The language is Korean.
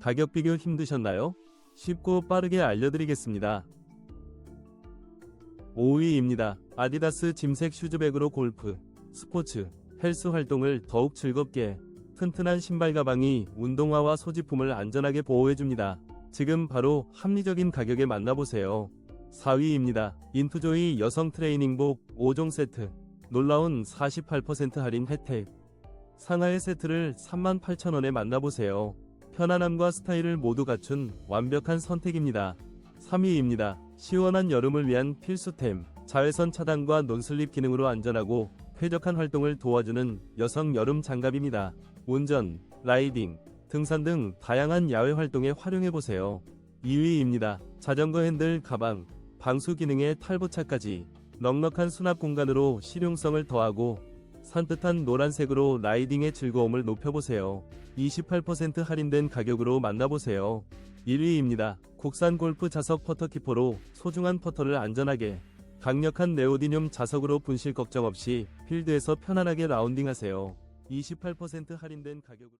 가격 비교 힘드셨나요? 쉽고 빠르게 알려드리겠습니다. 5위입니다. 아디다스 짐색 슈즈백으로 골프, 스포츠, 헬스 활동을 더욱 즐겁게 튼튼한 신발 가방이 운동화와 소지품을 안전하게 보호해줍니다. 지금 바로 합리적인 가격에 만나보세요. 4위입니다. 인투조이 여성 트레이닝복 5종 세트. 놀라운 48% 할인 혜택. 상하의 세트를 38,000원에 만나보세요. 편안함과 스타일을 모두 갖춘 완벽한 선택입니다. 3위입니다. 시원한 여름을 위한 필수템. 자외선 차단과 논슬립 기능으로 안전하고 쾌적한 활동을 도와주는 여성 여름 장갑입니다. 운전, 라이딩, 등산 등 다양한 야외 활동에 활용해 보세요. 2위입니다. 자전거 핸들 가방, 방수 기능의 탈부착까지 넉넉한 수납 공간으로 실용성을 더하고 산뜻한 노란색으로 라이딩의 즐거움을 높여보세요. 28% 할인된 가격으로 만나보세요. 1위입니다. 국산 골프 자석 퍼터 키퍼로 소중한 퍼터를 안전하게 강력한 네오디뇽 자석으로 분실 걱정 없이 필드에서 편안하게 라운딩하세요. 28% 할인된 가격으로